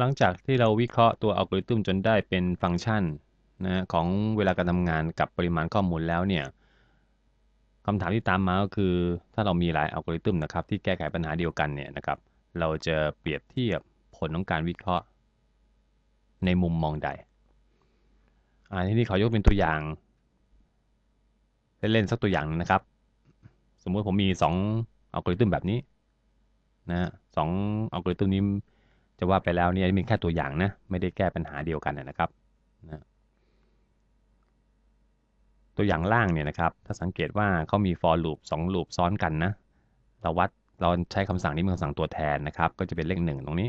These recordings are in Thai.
หลังจากที่เราวิเคราะห์ตัวอัลกอริทึมจนได้เป็นฟังก์ชันนะของเวลาการทำงานกับปริมาณข้อมูลแล้วเนี่ยคำถามที่ตามมาก็คือ ถ้าเรามีหลายอัลกอริทึมนะครับที่แก้ไขปัญหาเดียวกันเนี่ยนะครับ เราจะเปรียบเทียบผลของการวิเคราะห์ ในมุมมองใดอันนี้ขอยกเป็นตัวอย่างเล่นๆสักตัวอย่างนะครับ สมมุติผมมี2อัลกอริทึมแบบนี้นะสองอัลกอริทึมนี้ จะว่าไปแล้วเนี่ยมีแค่ตัวอย่างนะไม่ได้แก้ปัญหาเดียวกันนะครับนะตัวอย่างล่างเนี่ยนะครับ ถ้าสังเกตว่าเขามี for loop 2 loop ซ้อนกันนะเราวัดเราใช้คำสั่งนี้เป็นคำสั่งตัวแทนนะครับ ก็จะเป็นเลข 1 ตรงนี้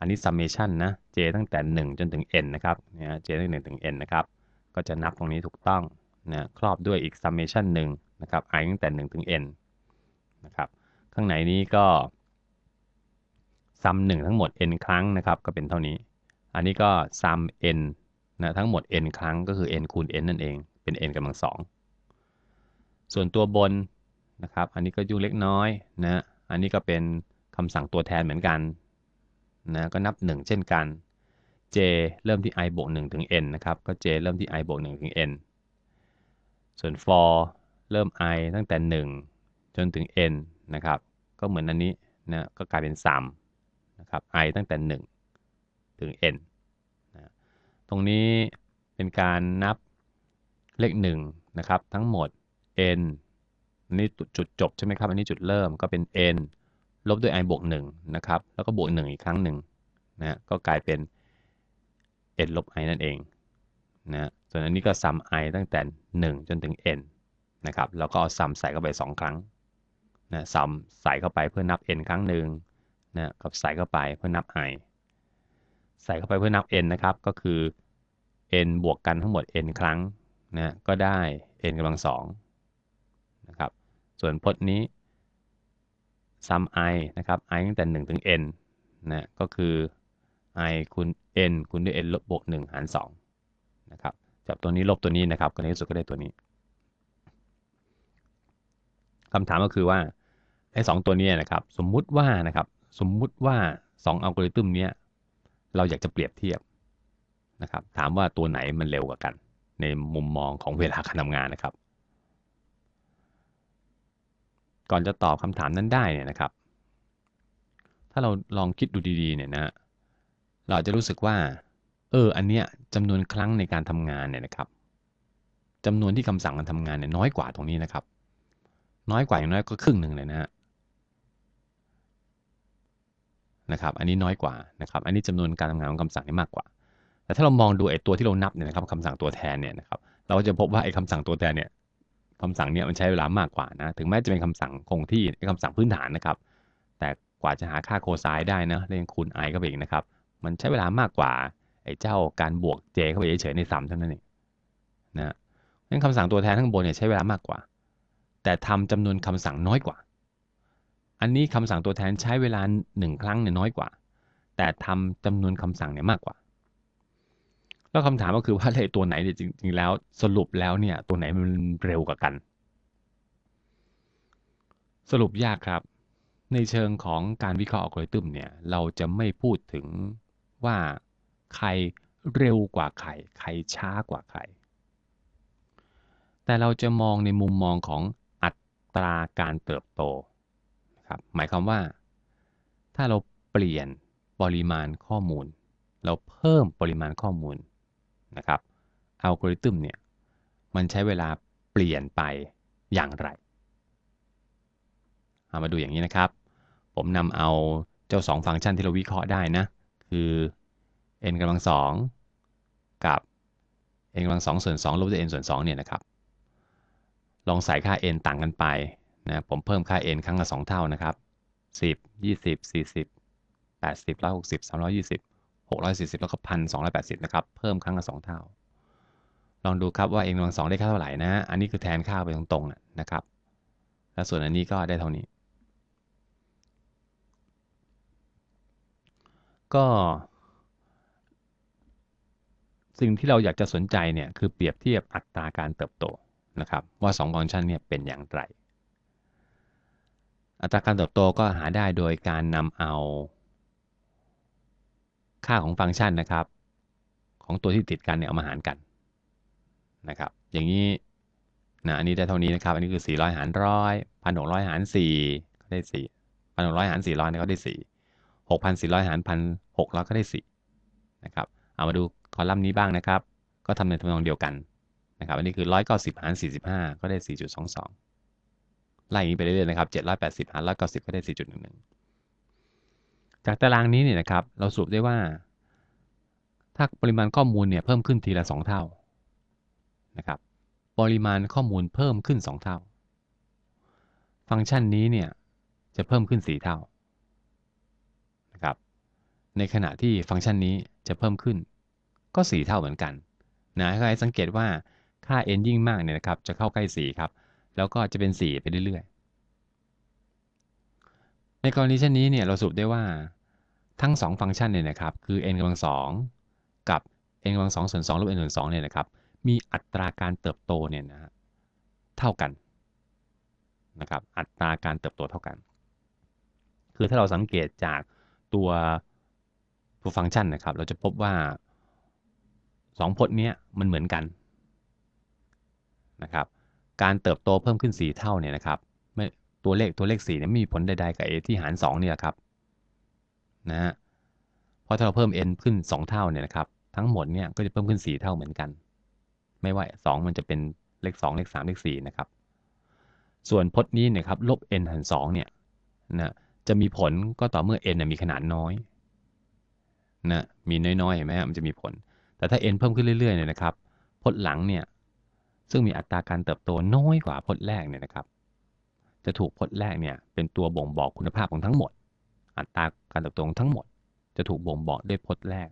อันนี้ summation นะ j ตั้งแต่ 1 จนถึง n นะครับเนี่ย j ตั้งแต่1ถึง n นะครับ ก็จะนับตรงนี้ถูกต้องนะครอบด้วยอีก summation 1นะครับ i ตั้งแต่ 1 ถึง n นะครับ ข้างในนี้ก็ ซัม1ทั้งหมด n ครั้งนะครับก็เป็นเท่านี้ อันนี้ก็ซัม n นะทั้งหมด n ครั้งก็คือ n คูณ n นั่นเอง เป็น n กำลังสองส่วนตัวบนนะครับ อันนี้ก็ยุ่งเล็กน้อยนะ อันนี้ก็เป็นคำสั่งตัวแทนเหมือนกันนะก็นับ 1 เช่นกัน j เริ่มที่ i บวก1ถึง n นะครับ ก็ j เริ่มที่ i บวก1ถึง n ส่วน for เริ่ม i ตั้งแต่ 1 จนถึง n นะครับ ก็เหมือนอันนี้นะ ก็กลายเป็น sum นะครับ i ตั้งแต่ 1 ถึง n นะตรงนี้เป็นการนับเลข1นะครับ ทั้งหมด n อันนี้จุดจบใช่ไหมครับ อันนี้จุดเริ่มก็เป็น n ลบด้วย i บวก1นะครับ แล้วก็บวก 1 อีกครั้งหนึ่งนะก็กลายเป็น n ลบ i นั่นเองนะส่วนอันนี้ก็ซัม i ตั้งแต่ 1 จนถึง n นะครับแล้วก็เอาซัมใส่เข้าไป 2 ครั้งนะซัมใส่เข้าไปเพื่อนับ n ครั้งหนึ่ง นะกับใส่เข้าไปเพื่อนับ i ใส่เข้าไปเพื่อนับ n นะครับ ก็คือ n บวกกันทั้งหมด n ครั้งนะก็ได้ n กำลังสองนะครับ ส่วนพจน์นี้ sum i นะครับ i ตั้งแต่ 1 ถึง n นะก็คือ i คูณ n คูณด้วย n ลบบวก 1 หาร 2 นะครับจับตัวนี้ลบตัวนี้นะครับก็ในที่สุดก็ได้ตัวนี้คำถามก็คือว่าไอ้สตัวนี้นะครับ สมมุติว่านะครับ สมมุติว่า2อัลกอริทึมนี้เราอยากจะเปรียบเทียบนะครับถามว่าตัวไหนมันเร็วกว่ากัน ในมุมมองของเวลาการทำงานนะครับ ก่อนจะตอบคำถามนั้นได้เนี่ยนะครับ ถ้าเราลองคิดดูดีๆเนี่ยนะเราจะรู้สึกว่า เอออันเนี้ยจำนวนครั้งในการทำงานเนี่ยนะครับจำนวนที่คำสั่งการทำงานเนี่ยน้อยกว่าตรงนี้นะครับ น้อยกว่าอย่างน้อยก็ครึ่งหนึ่งเลยนะฮะ นะครับอันนี้น้อยกว่านะครับอันนี้จำนวนการทำงานของคำสั่งนี่มากกว่า แต่ถ้าเรามองดูไอ้ตัวที่เรานับเนี่ยนะครับคำสั่งตัวแทนเนี่ยนะครับเราจะพบว่าไอ้คำสั่งตัวแทนเนี่ยคำสั่งเนี่ยมันใช้เวลามากกว่านะถึงแม้จะเป็นคำสั่งคงที่ไอ้คำสั่งพื้นฐานนะครับ แต่กว่าจะหาค่าโคไซน์ได้นะเรียกคูณ i เข้าไปอีกนะครับมันใช้เวลามากกว่าไอ้เจ้าการบวก j เข้าไปเฉยๆในซ้ำเท่านั้นเองนะงั้นคำสั่งตัวแทนข้างบนเนี่ยใช้เวลามากกว่า แต่ทำจำนวนคำสั่งน้อยกว่า อันนี้คำสั่งตัวแทนใช้เวลาหนึ่งครั้งเนี่ยน้อยกว่า แต่ทำจำนวนคำสั่งเนี่ยมากกว่า แล้วคำถามก็คือว่าไอ้ตัวไหนเนี่ยจริงๆแล้วสรุปแล้วเนี่ยตัวไหนมันเร็วกว่ากัน สรุปยากครับ ในเชิงของการวิเคราะห์อัลกอริทึมเนี่ยเราจะไม่พูดถึงว่าใครเร็วกว่าใครใครช้ากว่าใคร แต่เราจะมองในมุมมองของอัตราการเติบโต ครับ หมายความว่า ถ้าเราเปลี่ยนปริมาณข้อมูล เราเพิ่มปริมาณข้อมูลนะครับอัลกอริทึมเนี่ยมันใช้เวลาเปลี่ยนไปอย่างไรเอามาดูอย่างนี้นะครับ ผมนำเอาเจ้า 2 ฟังก์ชันที่เราวิเคราะห์ได้นะ คือ n กำลังสองกับ n กำลังสองส่วน2ลบด้วย n ส่วน2เนี่ยนะครับ ลองใส่ค่า n ต่างกันไป นะผมเพิ่มค่า n ครั้งละ 2 เท่านะครับ 10 20 40 80 160 320 640 แล้วก็1,280นะครับ เพิ่มครั้งละ2เท่า ลองดูครับว่า n กำลังสองได้ค่าเท่าไหร่นะ อันนี้คือแทนค่าไปตรงๆนะครับ แล้วส่วนอันนี้ก็ได้เท่านี้ ก็สิ่งที่เราอยากจะสนใจเนี่ยคือเปรียบเทียบอัตราการเติบโตนะครับ ว่า2ฟังก์ชันเนี่ยเป็นอย่างไร อัตราการเติบโตก็หาได้โดยการนำเอา ค่าของฟังก์ชันนะครับ ของตัวที่ติดกันเนี่ยเอามาหารกันนะครับ อย่างนี้นะอันนี้ได้เท่านี้นะครับ อันนี้คือ 400 หารร้อยพันหกร้อยหาร4ก็ได้4พันหกร้อยหาร400เนี่ยก็ได้4 6,400หารพันหกร้อยก็ได้4นะครับ เอามาดูคอลัมน์นี้บ้างนะครับ ก็ทำในทำนองเดียวกันนะครับ อันนี้คือ190หาร45ก็ได้4.22ไล่อย่าง ไล่นี้ไปเรื่อยๆนะครับ780หาร190ก็ได้4.11จากตารางนี้เนี่ยนะครับเราสรุปได้ว่า ถ้าปริมาณข้อมูลเนี่ยเพิ่มขึ้นทีละ2เท่านะครับปริมาณข้อมูลเพิ่มขึ้น2เท่า ฟังก์ชันนี้เนี่ยจะเพิ่มขึ้น4เท่านะครับในขณะที่ฟังก์ชันนี้จะเพิ่มขึ้นก็4เท่าเหมือนกันนะให้สังเกตว่าค่า n ยิ่งมากเนี่ยนะครับจะเข้าใกล้4ครับ แล้วก็จะเป็น4ไปเรื่อยๆ ในกรณีเช่นนี้เนี่ยเราสรุปได้ว่าทั้ง 2 ฟังก์ชันเนี่ยนะครับคือ n กำลัง2กับ n กำลัง2ส่วน2ลบ n ส่วน2เนี่ยนะครับมีอัตราการเติบโตเนี่ยนะเท่ากันนะครับอัตราการเติบโตเท่ากัน คือถ้าเราสังเกตจากตัวตัวฟังก์ชันนะครับ เราจะพบว่าสองพจน์นี้มันเหมือนกันนะครับ การเติบโตเพิ่มขึ้น 4 เท่าเนี่ยนะครับไม่ตัวเลขตัวเลข4เนี่ยไม่มีผลใดๆกับ a ที่หาร2เนี่ยครับนะฮะเพราะถ้าเราเพิ่ม n ขึ้น 2 เท่าเนี่ยนะครับทั้งหมดเนี่ยก็จะเพิ่มขึ้น 4 เท่าเหมือนกัน ไม่ว่า 2 มันจะเป็นเลข 2 เลข 3 เลข 4 นะครับ ส่วนพจน์นี้เนี่ยครับลบ n หาร2เนี่ยนะจะมีผลก็ต่อเมื่อ n มีขนาดน้อยนะมีน้อยๆเห็นไหมมันจะมีผล แต่ถ้า n เพิ่มขึ้นเรื่อยๆเนี่ยนะครับพจน์หลังเนี่ย ซึ่งมีอัตราการเติบโตน้อยกว่าพจน์แรกเนี่ยนะครับ จะถูกพจน์แรกเนี่ยเป็นตัวบ่งบอกคุณภาพของทั้งหมด อัตราการเติบโตของทั้งหมด จะถูกบ่งบอกด้วยพจน์แรก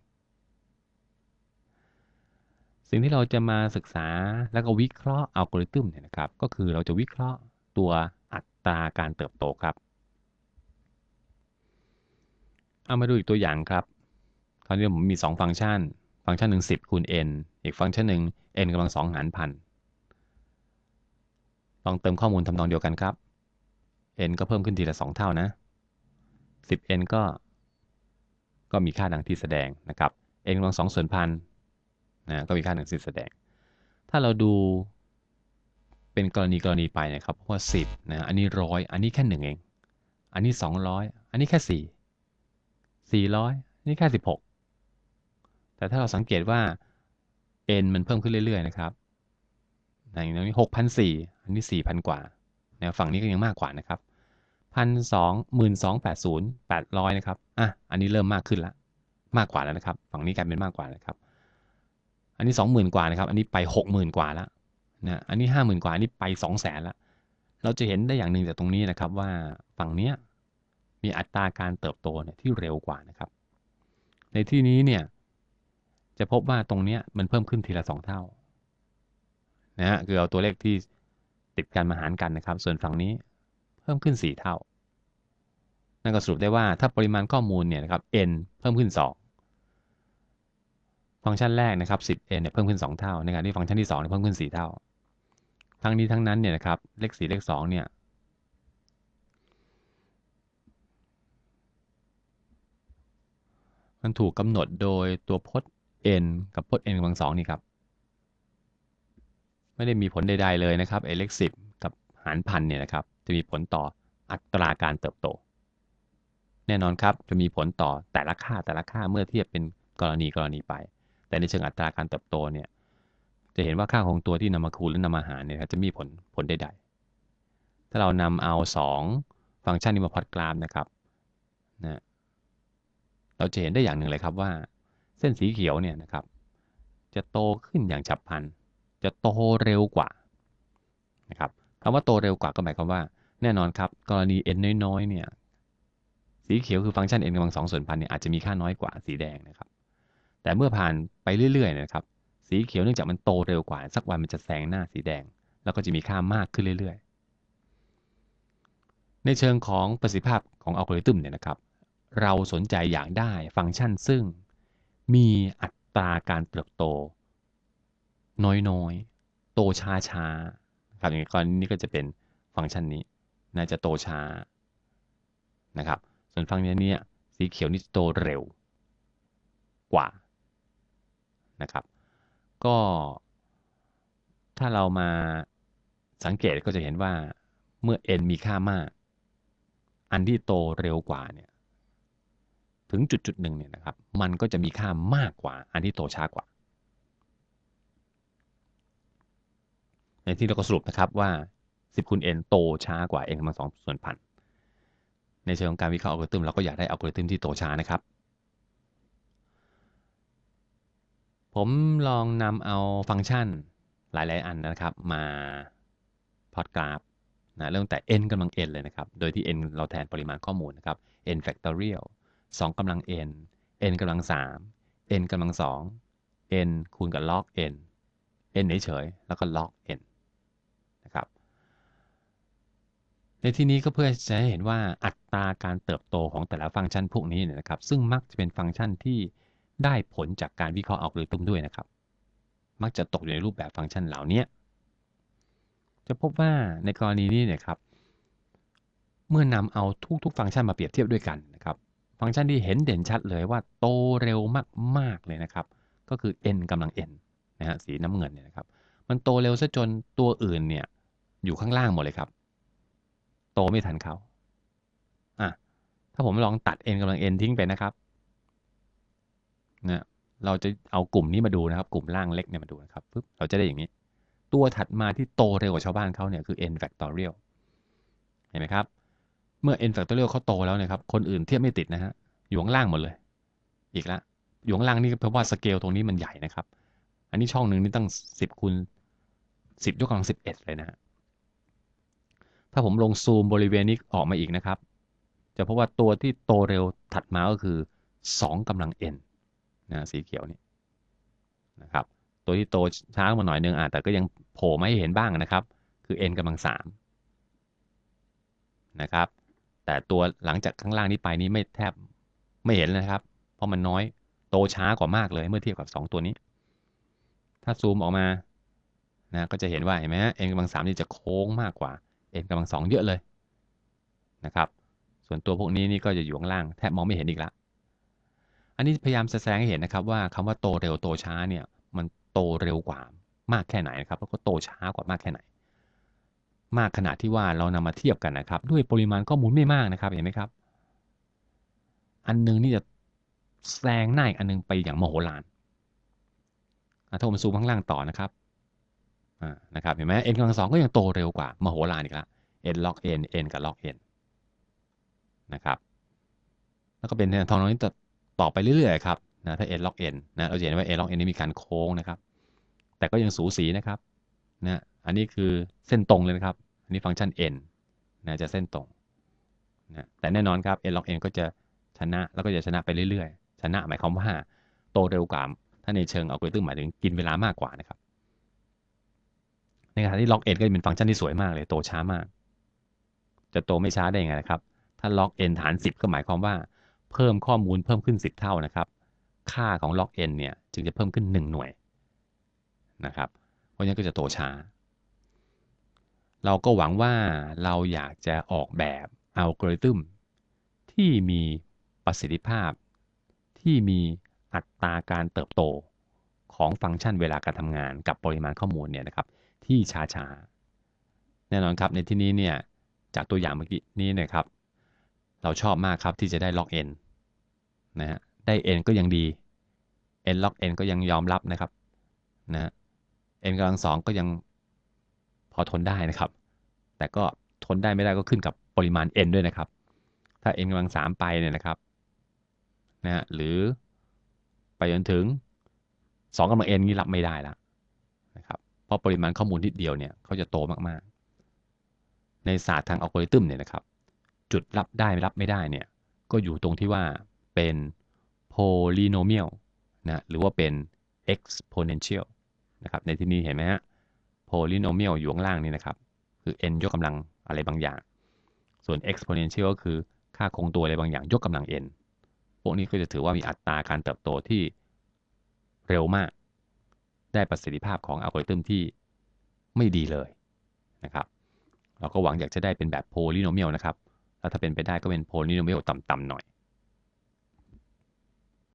สิ่งที่เราจะมาศึกษาแล้วก็วิเคราะห์อัลกอริทึมเนี่ยนะครับ ก็คือเราจะวิเคราะห์ตัวอัตราการเติบโตครับ เอามาดูอีกตัวอย่างครับคราวนี้ผมมี 2 ฟังก์ชัน ฟังก์ชันหนึ่ง10คูณ n อีกฟังก์ชันหนึ่ง n กำลัง2หารพัน ลองเติมข้อมูลทำนองเดียวกันครับ n ก็เพิ่มขึ้นทีละ 2 เท่านะ 10n ก็ ก็มีค่าดังที่แสดงนะครับ n กำลัง2ส่วนพันนะก็มีค่าดังที่แสดง ถ้าเราดูเป็นกรณีกรณีไปนะครับเพราะว่า 10นะอันนี้ร้อยอันนี้แค่หนึ่งเอง อันนี้ 200 อันนี้แค่ 4 400 นี่แค่ 16 แต่ถ้าเราสังเกตว่า n มันเพิ่มขึ้นเรื่อยๆนะครับ อย่างนี้หกพันสี่อันนี้สี่พันกว่านวฝั่งนี้ก็ยังมากกว่านะครับพันสองหมื่นสองแปดศูนย์แปดร้อยนะครับอะอันนี้เริ่มมากขึ้นแล้วมากกว่าแล้วนะครับ ฝั่งนี้กลายเป็นมากกว่านะครับ อันนี้สองหมื่นกว่านะครับ อันนี้ไปหกหมื่นกว่าแล้วนะอันนี้ห้าหมื่นกว่าอันนี้ไปสองแสนแล้วเราจะเห็นได้อย่างหนึ่งจากตรงนี้นะครับว่าฝั่งเนี้ยมีอัตราการเติบโตเนี่ยที่เร็วกว่านะครับ ในที่นี้เนี่ยจะพบว่าตรงนี้มันเพิ่มขึ้นทีละสองเท่า นะฮะคือเอาตัวเลขที่ติดกันมาหารกันนะครับ ส่วนฝั่งนี้เพิ่มขึ้น 4 เท่า นั่นก็สรุปได้ว่าถ้าปริมาณข้อมูลเนี่ยนะครับ n เพิ่มขึ้น 2 ฟังก์ชันแรกนะครับ 10n เนี่ยเพิ่มขึ้น 2 เท่าในขณะที่ฟังก์ชันที่2เนี่ยเพิ่มขึ้น 4 เท่า ทั้งนี้ทั้งนั้นเนี่ยนะครับเลข 4 เลข 2 เนี่ยมันถูกกำหนดโดยตัวพจน์ n กับพจน์ n กำลังสองนี่ครับ ไม่ได้มีผลใดๆเลยนะครับเอเล็กสิบกับหารพันเนี่ยนะครับ จะมีผลต่ออัตราการเติบโต แน่นอนครับ จะมีผลต่อแต่ละค่าแต่ละค่าเมื่อเทียบเป็นกรณีกรณีไป แต่ในเชิงอัตราการเติบโตเนี่ย จะเห็นว่าค่าของตัวที่นำมาคูณและนำมาหารเนี่ยจะมีผลผลใดๆ ถ้าเรานำเอา 2 ฟังก์ชันนี้มาพอดกราฟนะครับนะเราจะเห็นได้อย่างหนึ่งเลยครับว่า เส้นสีเขียวเนี่ยนะครับ จะโตขึ้นอย่างฉับพลัน จะโตเร็วกว่านะครับคำว่าโตเร็วกว่าก็หมายความว่า แน่นอนครับกรณี n น้อยๆเนี่ยสีเขียวคือฟังก์ชัน n กำลังสองส่วนพันเนี่ยอาจจะมีค่าน้อยกว่าสีแดงนะครับ แต่เมื่อผ่านไปเรื่อยๆนะครับ สีเขียวเนื่องจากมันโตเร็วกว่า สักวันมันจะแซงหน้าสีแดง แล้วก็จะมีค่ามากขึ้นเรื่อยๆ ในเชิงของประสิทธิภาพของอัลกอริทึมเนี่ยนะครับ เราสนใจอยากได้ฟังก์ชันซึ่งมีอัตราการเติบโต น้อยๆ โตช้าช้าครับอย่างกรณีนี้ก็จะเป็นฟังก์ชันนี้น่าจะโตช้านะครับ ส่วนฟังก์ชันนี้สีเขียวนี่โตเร็วกว่านะครับ ก็ถ้าเรามาสังเกตก็จะเห็นว่าเมื่อ n มีค่ามาก อันที่โตเร็วกว่าเนี่ยถึงจุดจุดหนึ่งเนี่ยนะครับ มันก็จะมีค่ามากกว่า อันที่โตช้ากว่า ในที่เราก็สรุปนะครับว่า 10คูณ n โตช้ากว่า n กำลังสองส่วนพันในเชิงของการวิเคราะห์อัลกอริทึมเราก็อยากได้อัลกอริทึมที่โตช้านะครับ ผมลองนำเอาฟังก์ชันหลายๆ อันนะครับ มาพอดกราฟนะเริ่มแต่ n กำลัง n เลยนะครับ โดยที่ n เราแทนปริมาณข้อมูลนะครับ n factorial 2กำลัง n n กำลัง 3 n กำลัง 2 n คูณกับ log n n เฉยๆแล้วก็ log n นะครับ ในที่นี้ก็เพื่อจะให้เห็นว่าอัตราการเติบโตของแต่ละฟังก์ชันพวกนี้นะครับ ซึ่งมักจะเป็นฟังก์ชันที่ได้ผลจากการวิเคราะห์อัลกอริทึมด้วยนะครับ มักจะตกอยู่ในรูปแบบฟังก์ชันเหล่านี้จะพบว่าในกรณีนี้นี่ยครับ เมื่อนำเอาทุกๆ ฟังก์ชันมาเปรียบเทียบด้วยกันนะครับ ฟังก์ชันที่เห็นเด่นชัดเลยว่าโตเร็วมากๆเลยนะครับ ก็คือ n กำลัง n นะฮะสีน้ำเงินเนี่ยนะครับ มันโตเร็วซะจนตัวอื่นเนี่ยอยู่ข้างล่างหมดเลยครับ ตไม่ทันเขาอะถ้าผมลองตัด n กำลัง n ทิ้งไปนะครับนะเราจะเอากลุ่มนี้มาดูนะครับ กลุ่มล่างเล็กเนี่ยมาดูนะครับปึ๊บเราจะได้อย่างนี้ ตัวถัดมาที่โตเร็วกว่าชาวบ้านเขาเนี่ยคือ n factorial เห็นไหมครับ เมื่อ n factorial เขาโตแล้วนะครับ คนอื่นเทียบไม่ติดนะฮะอยู่ข้างล่างหมดเลย อีกละอยู่ข้างล่างนี่เพราะว่าสเกลตรงนี้มันใหญ่นะครับ อันนี้ช่องหนึ่งนี่ตั้ง 10คูณ10 ยกกำลัง11 เลยนะฮะ ถ้าผมลงซูมบริเวณนี้ออกมาอีกนะครับ จะพบว่าตัวที่โตเร็วถัดมาก็คือ 2กำลัง n นะสีเขียวนี่นะครับ ตัวที่โตช้ามาหน่อยนึงอะแต่ก็ยังโผล่มาให้เห็นบ้างนะครับ คือ n กำลัง3นะครับ แต่ตัวหลังจากข้างล่างนี้ไปนี้ไม่แทบไม่เห็นเลยครับ เพราะมันน้อยโตช้ากว่ามากเลยเมื่อเทียบกับ 2 ตัวนี้ ถ้าซูมออกมานะก็จะเห็นว่าเห็นไหมฮะ n กำลัง3นี่จะโค้งมากกว่า n กำลัง2เยอะเลยนะครับ ส่วนตัวพวกนี้นี่ก็จะอยู่ข้างล่างแทบมองไม่เห็นอีกละ อันนี้พยายามจะแสดงให้เห็นนะครับว่าคำว่าโตเร็วโตช้าเนี่ยมันโตเร็วกว่ามากแค่ไหนนะครับแล้วก็โตช้ากว่ามากแค่ไหน มากขนาดที่ว่าเรานำมาเทียบกันนะครับ ด้วยปริมาณข้อมูลไม่มากนะครับเห็นไหมครับ อันนึงนี่จะแซงหน้าอีกอันนึงไปอย่างมโหฬารถ้าผมซูมข้างล่างต่อนะครับ นะครับเห็นไหม n กำลังสองก็ยังโตเร็วกว่ามโหฬารอีกละ n log n n กับ log n นะครับ แล้วก็เป็นทองนี้ต่อไปเรื่อยๆครับนะถ้า n log n นะเราจะเห็นว่า n log n นี้มีการโค้งนะครับ แต่ก็ยังสูสีนะครับนะอันนี้คือเส้นตรงเลยนะครับ อันนี้ฟังก์ชัน n นะจะเส้นตรงนะแต่แน่นอนครับ n log n ก็จะชนะแล้วก็จะชนะไปเรื่อยๆ ชนะหมายความว่าโตเร็วกว่าถ้าในเชิงอัลกอริทึมหมายถึงกินเวลามากกว่านะครับ ในขณะที่ log n ก็เป็นฟังก์ชันที่สวยมากเลยโตช้ามาก จะโตไม่ช้าได้ยังไงนะครับ ถ้า log n ฐาน 10 ก็หมายความว่า เพิ่มข้อมูลเพิ่มขึ้น 10 เท่านะครับ ค่าของ log n เนี่ยจึงจะเพิ่มขึ้น 1 หน่วยนะครับ เพราะฉะนั้นก็จะโตช้า เราก็หวังว่าเราอยากจะออกแบบอัลกอริทึมที่มีประสิทธิภาพ ที่มีอัตราการเติบโตของฟังก์ชันเวลาการทำงานกับปริมาณข้อมูลเนี่ยนะครับ ที่ช้าๆ แน่นอนครับในที่นี้เนี่ยจากตัวอย่างเมื่อกี้นี้นะครับ เราชอบมากครับที่จะได้ log n นะฮะได้ n ก็ยังดี n log n ก็ยังยอมรับนะครับนะ n กำลังสองก็ยังพอทนได้นะครับ แต่ก็ทนได้ไม่ได้ก็ขึ้นกับปริมาณ n ด้วยนะครับ ถ้า n กำลังสามไปเนี่ยนะครับนะฮะหรือไปจนถึง2กำลัง n นี่รับไม่ได้แล้วนะครับ เพราะปริมาณข้อมูลนิดเดียวเนี่ยเขาจะโตมากๆ ในศาสตร์ทางอัลกอริทึมเนี่ยนะครับ จุดรับได้รับไม่ได้เนี่ยก็อยู่ตรงที่ว่าเป็น polynomial นะหรือว่าเป็น exponential นะครับในที่นี้เห็นไหมฮะ polynomial อยู่ข้างล่างนี่นะครับ คือ n ยกกำลังอะไรบางอย่าง ส่วน exponential ก็คือค่าคงตัวอะไรบางอย่างยกกำลัง n พวกนี้ก็จะถือว่ามีอัตราการเติบโตที่เร็วมาก ได้ประสิทธิภาพของอัลกอริทึมที่ไม่ดีเลยนะครับ เราก็หวังอยากจะได้เป็นแบบโพลิโนเมียลนะครับ แล้วถ้าเป็นไปได้ก็เป็นโพลิโนเมลต่ำๆหน่อย